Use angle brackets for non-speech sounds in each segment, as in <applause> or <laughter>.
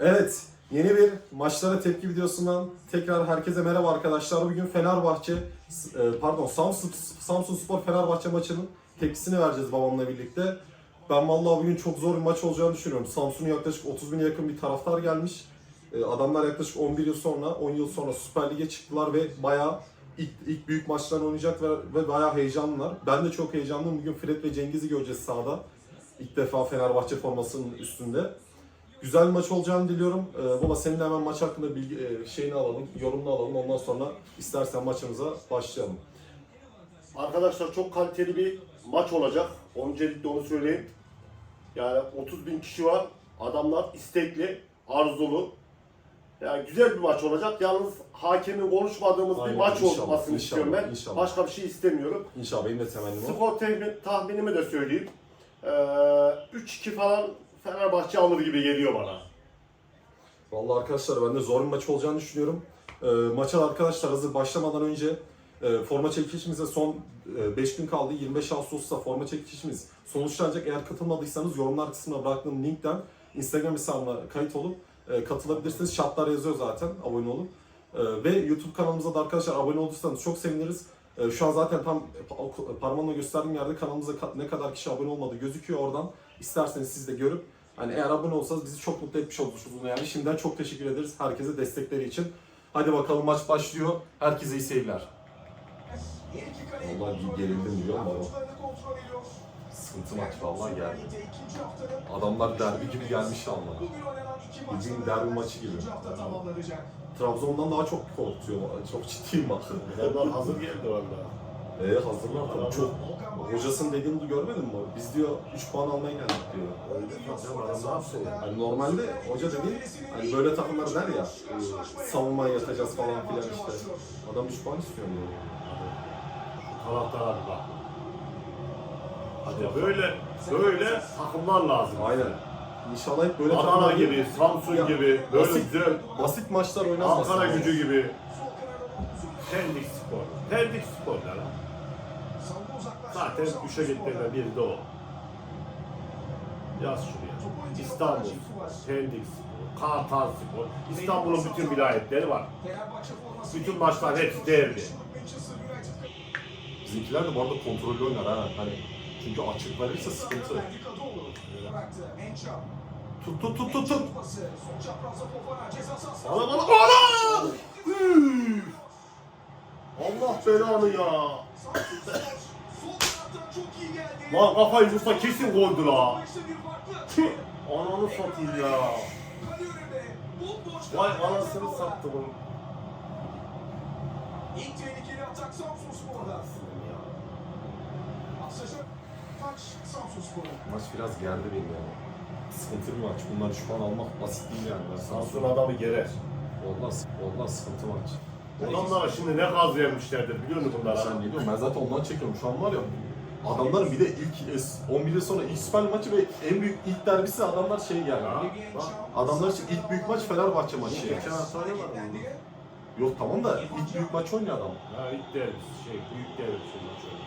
Evet, yeni bir maçlara tepki videosundan tekrar herkese merhaba arkadaşlar. Bugün Fenerbahçe, e, pardon Samsun, Samsun Spor Fenerbahçe maçının tepkisini vereceğiz babamla birlikte. Ben vallahi bugün çok zor bir maç olacağını düşünüyorum. Samsun'a yaklaşık 30 bine yakın bir taraftar gelmiş. E, Adamlar yaklaşık 11 yıl sonra, 10 yıl sonra Süper Lig'e çıktılar ve bayağı ilk, ilk büyük maçlarını oynayacak ve, ve bayağı heyecanlılar. Ben de çok heyecanlıyım. Bugün Fred ve Cengiz'i göreceğiz sahada. İlk defa Fenerbahçe formasının üstünde. Güzel maç olacağını diliyorum. Ee, baba senin de hemen maç hakkında bilgi, e, şeyini alalım, yorumunu alalım. Ondan sonra istersen maçımıza başlayalım. Arkadaşlar çok kaliteli bir maç olacak. Öncelikle onu söyleyeyim. Yani 30 bin kişi var. Adamlar istekli, arzulu. Yani güzel bir maç olacak. Yalnız hakemin konuşmadığımız Aynen, bir maç inşallah, olmasını inşallah, istiyorum ben. inşallah. Başka bir şey istemiyorum. İnşallah benim de temennim o. Skor tahmin- tahminimi de söyleyeyim. Ee, 3-2 falan Fenerbahçe alır gibi geliyor bana. Vallahi arkadaşlar ben de zor bir maç olacağını düşünüyorum. Ee, maça arkadaşlar hazır başlamadan önce e, forma çekilişimize son 5 gün kaldı. 25 Ağustos'ta forma çekilişimiz sonuçlanacak. Eğer katılmadıysanız yorumlar kısmına bıraktığım linkten Instagram hesabıma kayıt olup e, katılabilirsiniz. Şartlar yazıyor zaten abone olun. E, ve YouTube kanalımıza da arkadaşlar abone olursanız çok seviniriz. E, şu an zaten tam pa- parmağımla gösterdiğim yerde kanalımıza ka- ne kadar kişi abone olmadı gözüküyor oradan. İsterseniz siz de görüp Hani eğer abone olsanız bizi çok mutlu etmiş olursunuz yani. Şimdiden çok teşekkür ederiz herkese destekleri için. Hadi bakalım maç başlıyor. Herkese iyi seyirler. Vallahi gerildim biliyor musun? Sıkıntı maç vallahi geldi. Adamlar derbi gibi gelmiş ama. Bildiğin derbi maçı gibi. Trabzon'dan daha çok korkutuyor. Çok ciddiyim bak. Adamlar hazır geldi valla. Eee hazırlar tabii çok. Hocasının dediğini görmedin mi? Biz diyor 3 puan almaya geldik diyor. Öyle tabii adam ne yapsın ya? Hani normalde hoca dedi hani böyle takımlar der ya e, savunmaya yatacağız falan filan işte. Adam 3 puan istiyor diyor. Taraftar abi bak. Hadi böyle böyle takımlar lazım. Aynen. İnşallah hep böyle Adana takımlar gibi, Samsun Ya, gibi, böyle basit- güzel basit maçlar oynanmasın. Ankara gücü gibi. Pendik Spor. Pendik Spor ne lan? Zaten düşe gittiğinde biri de o. Yaz şuraya. İstanbul, Pendik Spor, Kartal Spor. İstanbul'un bütün vilayetleri var. Bütün maçlar hepsi derbi. Bizimkiler de bu arada kontrollü oynar ha. Hani çünkü açık verirse sıkıntı. Tut tut tut tut tut. Bana bana! Üf! Allah belanı ya. Lan kafayı vursa kesin goldü la. Tüh! Ananı satayım ya. Vay anasını sattı bunu. İlk tehlikeli atak Samsun Spor'da. Aksacak taç Samsun Spor'da. Maç biraz gerdi beni ya. Sıkıntılı maç. Bunlar 3 puan almak basit değil yani. Ben Samsun adamı gerer. Olmaz. Olmaz sıkıntı maç. Adamlara şimdi ne gaz vermişlerdir biliyor musun bunlara? Sen ne diyorsun? Ben zaten ondan çekiyorum. Şu an var ya adamların bir de ilk es- 11 yıl sonra ilk Süper Lig maçı ve en büyük ilk derbisi adamlar şey yani. Ha. Adamlar için ilk büyük maç Fenerbahçe maçı. yani. Geçen hafta oynamadı mı? Yok tamam da ilk büyük maç oynuyor adam. Ha ilk derbi, şey büyük derbi şey maç oynadı.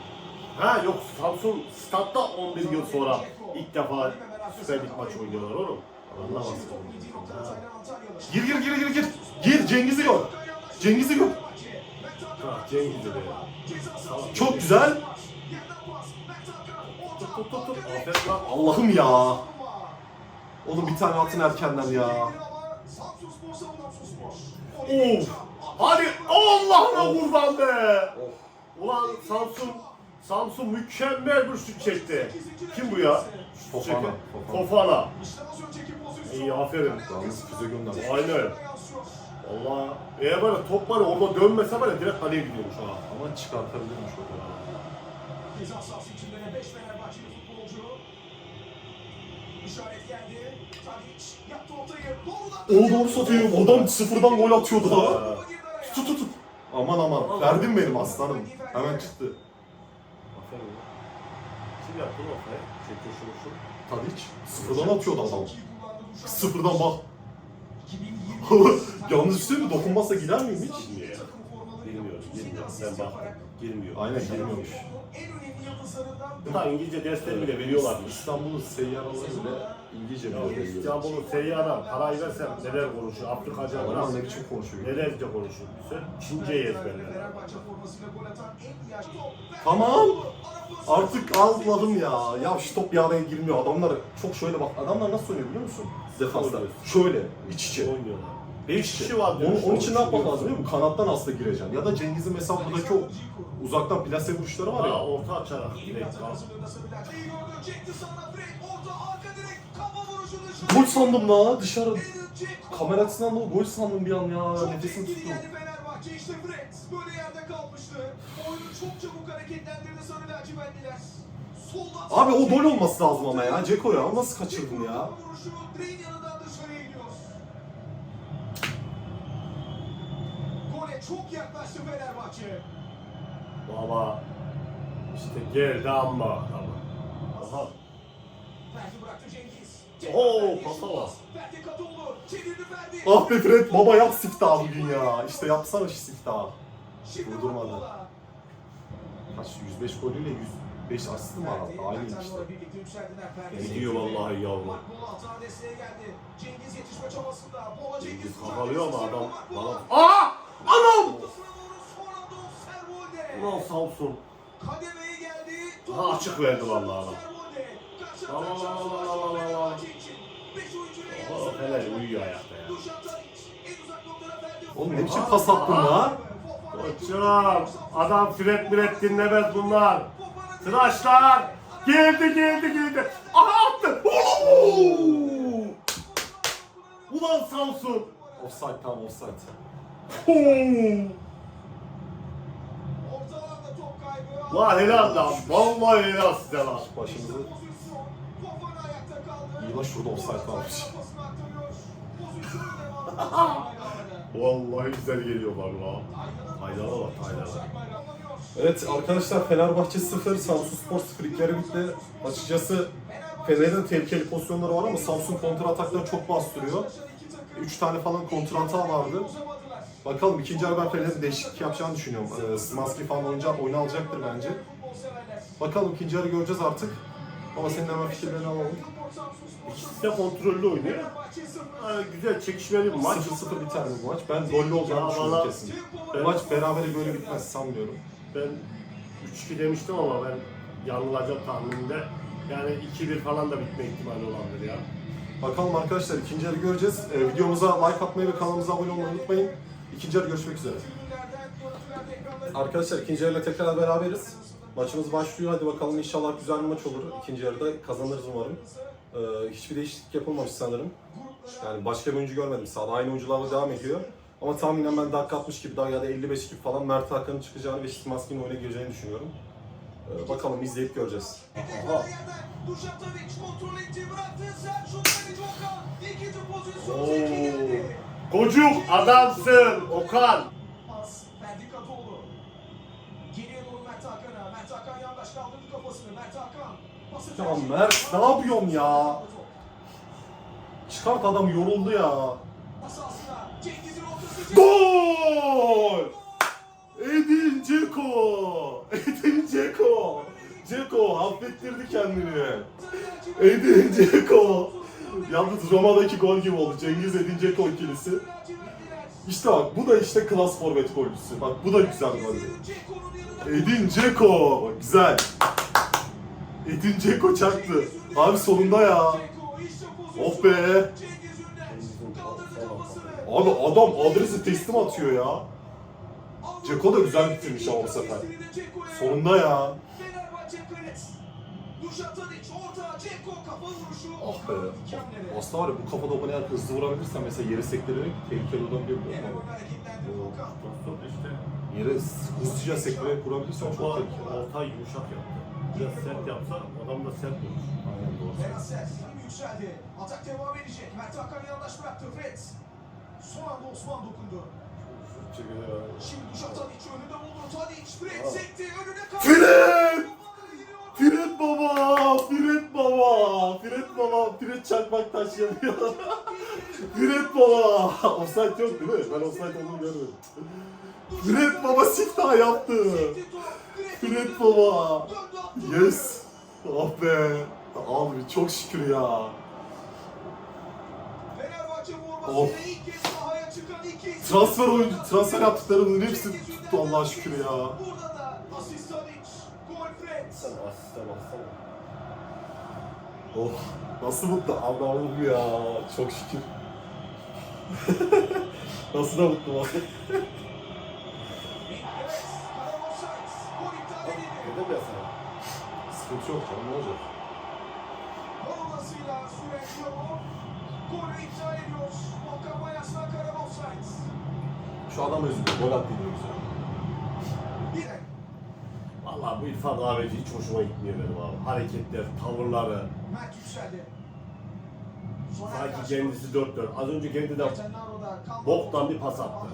Ha yok Samsun statta 11 yıl sonra ilk defa Süper Lig maçı oynuyorlar oğlum. Anlamazsın. Gir gir gir gir gir. Gir Cengiz'i gör. Cengiz'i gör. Ha Cengiz'i de. Çok güzel. Tut tut tut. Aferin lan. Allah'ım ya. Oğlum bir tane atın erkenden ya. Of. Hadi Allah'ına kurban be. Of. Ulan Samsun Samsun mükemmel bir şut çekti. Kim bu ya? Şut Fofana, çeken- Fofana. İyi aferin. Yalnız füze göndermiş. Aynen. Allah. Eğer böyle top var ya orada dönmese var ya direkt kaleye gidiyormuş ha. Ama çıkartabilirmiş o kadar. İşaret geldi. Tadic yaptı ortayı. Doğrudan. Oğlum satayım. Adam sıfırdan gol atıyordu ha. Ha. Tut tut tut. Aman aman. Verdim benim aslanım. Hemen çıktı. Aferin. Kim yaptı. Tadic sıfırdan atıyordu adam. Sıfırdan bak. 2020 Yalnız bir şey mi? Dokunmazsa gider miyim hiç? Bilmiyorum. Bilmiyorum. Ben baktım. Girmiyor. Aynen girmiyormuş. En önemli yıldızlarından Bu da İngilizce dersleri bile veriyorlarmış. İstanbul'un seyyaraları bile İngilizce Ya bile veriyor. İstanbul'un seyyara parayı versem neler konuşuyor. Afrikaca Ama biraz ne biçim konuşuyor? nelerce konuşuyor. Sen Çince'yi ezberler. Fenerbahçe formasıyla gol atan en yaşlı top. Tamam. Artık ağladım ya. Ya şu top bir araya girmiyor. Adamlar çok şöyle bak. Adamlar nasıl oynuyor biliyor musun? Defansta. Oynuyor. Şöyle. iç içe. Oynuyorlar. Beş 5 kişi var diyor. Onun, onun için ne yapmak lazım biliyor musun? Kanattan aslında gireceksin. Ya da Cengiz'in mesela buradaki o uzaktan plase vuruşları var Ha, ya. orta açarak. Direkt Fred. Orta arka direk. Kafa vuruşu dışarı. Gol sandım la dışarı. Kamera açısından da gol sandım bir an ya. Çok Nefesim etkili tuttu. geldi Fenerbahçe. İşte Fred. Böyle yerde kalmıştı. Oyunu çok çabuk hareketlendirdi Sarı lacivertliler. Soldan Abi o gol olması lazım ama ya. Ceko ya. Nasıl kaçırdın ya? Vuruşu direğin yanından dışarıya gidiyor. Gole çok yaklaştı Fenerbahçe. Baba. İşte geldi ama. ama. Aha. Ferdi bıraktı Cengiz. Oo, pasa var. Ferdi Kadıoğlu. Çevirdi Ferdi. Ah be Fred baba yap siftahı bugün ya. İşte yapsana şu siftahı. Vurdurmadı. Kaç 105 golüyle 105 asistim var hatta. Aynıymış işte. Gidiyor sektirdi. vallahi yavrum. Cengiz yetişme çabasında. Cengiz kakalıyor ama adam. Bana... Aa! Anam! Ulan Samsun. Kademeye geldi. Ha, açık verdi vallahi adam. Beş oyuncuyla geldi Aa, Sarı Fener lacivert. uyuyor ayakta ya. Oğlum ne biçim pas attın lan? Koçum. Adam Fred Miret dinlemez bunlar. Tıraşlar. Geldi geldi geldi. Aha attı. Oo! Ulan Samsun. Offside tam offside. Lan helal lan. Vallahi helal size lan. Başımızı. İyi lan şurada offside devamlı. <laughs> Vallahi güzel geliyor valla. Taylana bak Taylana. Evet arkadaşlar Fenerbahçe 0, Samsun Spor 0 ilk yarı bitti. Açıkçası Fener'in tehlikeli pozisyonları var ama Samsun kontra atakları çok bastırıyor. 3 tane falan kontra hata vardı. Bakalım ikinci yarı ben Fener'in değişiklik yapacağını düşünüyorum. Ee, Szymanski falan oynayacak, oyunu alacaktır bence. Bakalım ikinci yarı göreceğiz artık. Ama senin hemen fikirlerini alalım. İkisi de kontrollü oynuyor. Ha, güzel çekişmeli bir maç. 0-0 biter bu maç. Ben gollü olacağını Ya düşünüyorum valla- kesin. Ben- Maç berabere böyle bitmez sanmıyorum. Ben 3-2 demiştim ama ben yanılacak tahminimde. Yani 2-1 falan da bitme ihtimali olabilir ya. Bakalım arkadaşlar ikinci yarı göreceğiz. Ee, videomuza like atmayı ve kanalımıza abone olmayı unutmayın. İkinci yarı görüşmek üzere. Arkadaşlar ikinci yarıyla tekrar beraberiz. Maçımız başlıyor. Hadi bakalım inşallah güzel bir maç olur. İkinci yarıda kazanırız umarım. Ee, hiçbir değişiklik yapılmamış sanırım. Yani başka bir oyuncu görmedim. Sahada aynı oyuncularla devam ediyor. Ama tahminen ben dakika 60 gibi daha ya da 55 gibi falan Mert Hakan'ın çıkacağını ve Şimanski'nin oyuna gireceğini düşünüyorum. Ee, bakalım izleyip göreceğiz. Aha. Oo. Kocuk adamsın Okan. Pas. Geriye doğru Mert Hakan'a. Mert Hakan yandaş kaldırdı kafasını. Mert Hakan. Pası Ya. Mert ne yapıyorsun ya? Çıkart adam yoruldu ya. Pas altına. Cengiz'in ortası. Gol! Edin Dzeko! Edin Dzeko! Dzeko affettirdi kendini. Edin Dzeko! Yalnız Roma'daki gol gibi oldu. Cengiz Edin Dzeko ikilisi. İşte bak bu da işte klas forvet golcüsü. Bak bu da güzel gol. Edin Dzeko! Güzel. Edin Dzeko çaktı. Abi sonunda ya. Oh be. Abi adam adresi teslim atıyor ya. Dzeko da güzel bitirmiş ama bu sefer. Sonunda ya. Dušan Tadić orta. Ceko kafa vuruşu. Ah be. Aslında var ya bu kafada bu eğer hızlı vurabilirsen mesela yere sektirerek tehlikeli olabiliyor. Yine bunu hareketlendirdi Okan. işte Yere hızlıca sektirerek vurabilirsen çok tehlikeli. orta yumuşak yaptı. Biraz sert yapsa adam da sert olur. Aynen doğru. Benacer yükseldi. Atak devam edecek. Mert Hakan yandaş bıraktı. Fred. Son anda Osman dokundu. Şimdi Dušan Tadić önünde buldu. Tadić Fred sekti. Önüne kaldı. Fred baba! Fred baba! Fred Fred çakmak taş yapıyor. Fred <laughs> baba! Offside yok değil mi? Ben offside olduğunu görmedim. Fred baba sikta yaptı. Fred baba. Yes. Oh be. Abi çok şükür ya. Of. Transfer oyuncu, transfer yaptıklarımın hepsi tuttu Allah'a şükür ya. Burada da asist Tadic, gol Fred. Asiste baksana. Oh. Nasıl mutlu Allah'ım ya. Çok şükür. <laughs> nasıl da mutlu bak. Dedim ya sana. Sıkıntı yok canım ne olacak? Parolasıyla süren Şenol, golü iptal ediyor. Volkan Bayas'la karar offside. Şu adam özür Gol attı yine güzel. Yine Vallahi bu İrfan Kahveci hiç hoşuma gitmiyor benim abi. Hareketler, tavırları. Mert yükseldi. Soner Sanki karşı- kendisi dört dört. Az önce kendi de boktan bir pas attı.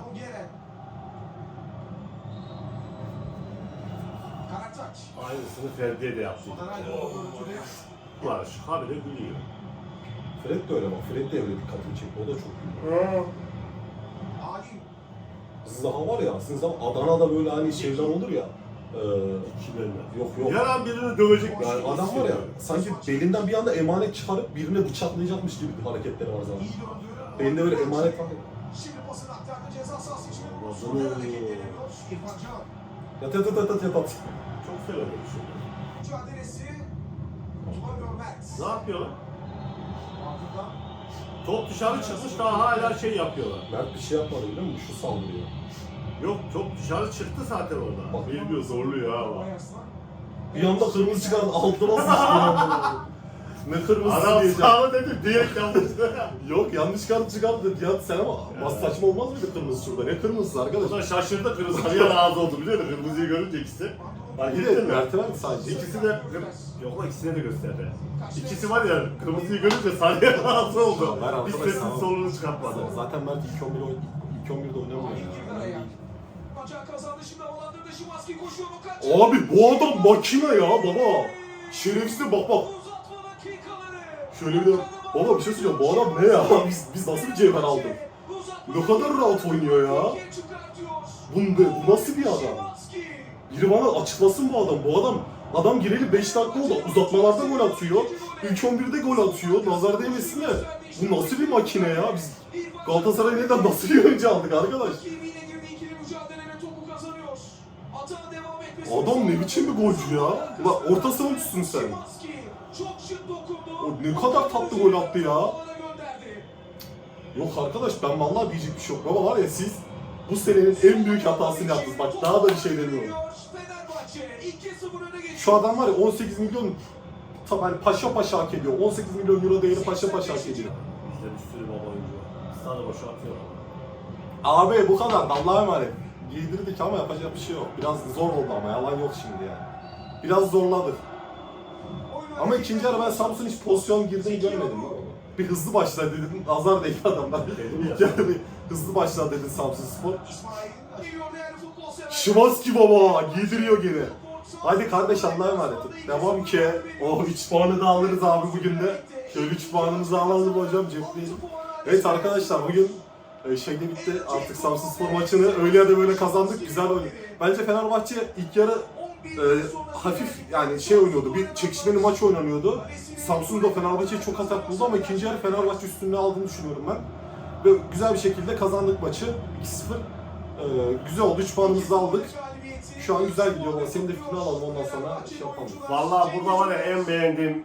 Karaktaç. Aynısını Ferdi'ye de yaptı. Soner Aydın'ın görüntüde. Habire gülüyor. Fred de öyle bak. Fred de öyle dikkatimi çekti. O da çok. Alim. Zaha var ya sizin zaman Adana'da böyle hani şeyler olur ya. E, Kimenler. yok yok. Her an birini dövecek Yani adam var ya sanki belinden bir anda emanet çıkarıp birine bıçaklayacakmış gibi hareketleri var zaten. Belinde böyle emanet var. Şimdi pasını aktardı ceza sahası için. Oo. Soner hareketleniyor. İrfan Can. Yat yat yat yat yat yat. Çok severim bir şey. Mücadelesi. Tutamıyor Mert. Ne yapıyorlar? Ardından Top dışarı çıkmış daha hala şey yapıyorlar. Mert bir şey yapmadı biliyor musun? Şu saldırıyor. Yok top dışarı çıktı zaten orada. Bak. Bilmiyor zorluyor ha bak. Bir anda kırmızı çıkardı altıma sıçtı. <laughs> ne kırmızı Adam diyeceğim. sağlı dedi direkt yapmıştı. <laughs> Yok yanlış kart çıkardı. Ya sen ama bas saçma olmaz mıydı kırmızı şurada? Ne kırmızısı O arkadaş? da şaşırdı kırmızı sarıya <laughs> razı oldu biliyor musun? Kırmızıyı görünce ikisi. Bak Bir de mi? merdiven sadece. İkisi de yok lan ikisine de gösterdi. İkisi var ya kırmızıyı görünce sarıya razı oldu. Ben arkadaş Hiç sesini sana- solunu çıkartmadı. Zaten Mert ilk 11 oyn ilk 11'de oynamıyor ya. Araya. Maçak kazandı şimdi havalandırdı. Şimanski koşuyor. Lukaku. Abi bu adam makine ya baba. Şerefsiz bak bak. Uzatma dakikaları. Şöyle bir de baba bir şey söyleyeceğim bu adam ne ya? <laughs> Biz, biz nasıl bir cevher aldık? Ne kadar rahat oynuyor ya. Bu, ne, bu nasıl bir adam? Biri bana açıklasın bu adam. Bu adam adam gireli 5 dakika oldu. Uzatmalarda gol atıyor. İlk 11'de gol atıyor. Nazar değmesin de. Bu nasıl bir makine ya? Biz Galatasaray neden nasıl bir oyuncu aldık arkadaş? Adam ne biçim bir golcü ya? Ulan orta savunucusun sen. O ne kadar tatlı gol attı ya. Yok arkadaş ben vallahi diyecek bir şey yok. Baba var ya siz bu senenin en büyük hatasını yaptınız. Bak daha da bir şey demiyorum. Şu adam var ya 18 milyon tabi hani paşa paşa hak ediyor. 18 milyon euro değeri paşa paşa hak ediyor. Bizde bir sürü baba oyuncu var. Stadı boşaltıyor. Abi bu kadar Allah'a emanet. Giydirdik ama yapacak bir şey yok. Biraz zor oldu ama yalan yok şimdi yani. Biraz zorladık. Ama ikinci yarı ben Samsun hiç pozisyon girdiğini görmedim. Bir hızlı başladı dedim. Azar değil adamlar. İlk yarı bir hızlı başladı dedi Samsun Spor. Şimanski baba giydiriyor gene. Hadi kardeş Allah'a emanet. Devam ki. O 3 puanı da alırız abi bugün de. Şöyle 3 puanımızı alalım hocam cepleyelim. Evet arkadaşlar bugün şeyde bitti artık Samsun Spor maçını öyle ya da böyle kazandık. Güzel oyun. Bence Fenerbahçe ilk yarı e, hafif yani şey oynuyordu. Bir çekişmeli maç oynanıyordu. Samsun da Fenerbahçe'yi çok atak buldu ama ikinci yarı Fenerbahçe üstünlüğü aldığını düşünüyorum ben. Ve güzel bir şekilde kazandık maçı. 2-0. E, güzel oldu. 3 puanımızı da aldık. Şu an güzel gidiyor senin de fikrini alalım ondan sonra şey yapalım. Vallahi burada var ya en beğendiğim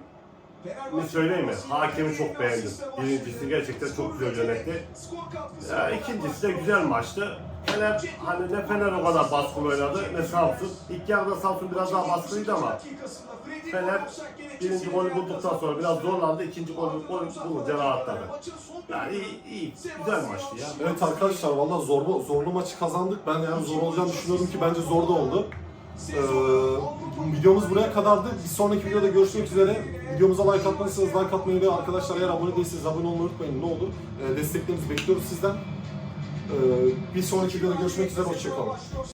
ne söyleyeyim mi? Hakemi çok beğendim. Birincisi gerçekten çok güzel yönetti. Ya, ikincisi de güzel maçtı. Fener, hani ne Fener o kadar baskılı oynadı ne Samsun. İlk yarıda Samsun biraz daha baskılıydı ama Fener birinci golü bulduktan sonra biraz zorlandı. İkinci golü, golü bulunca rahatladı. Yani iyi, iyi güzel maçtı ya. Evet arkadaşlar valla zorlu, zorlu maçı kazandık. Ben yani zor olacağını düşünüyorum ki bence zor da oldu. Ee, videomuz buraya kadardı. Bir sonraki videoda görüşmek üzere. Videomuza like atmadıysanız like atmayı ve arkadaşlar eğer abone değilseniz abone olmayı unutmayın. Ne olur. Ee, desteklerinizi bekliyoruz sizden. Ee, bir sonraki videoda görüşmek üzere. Hoşçakalın.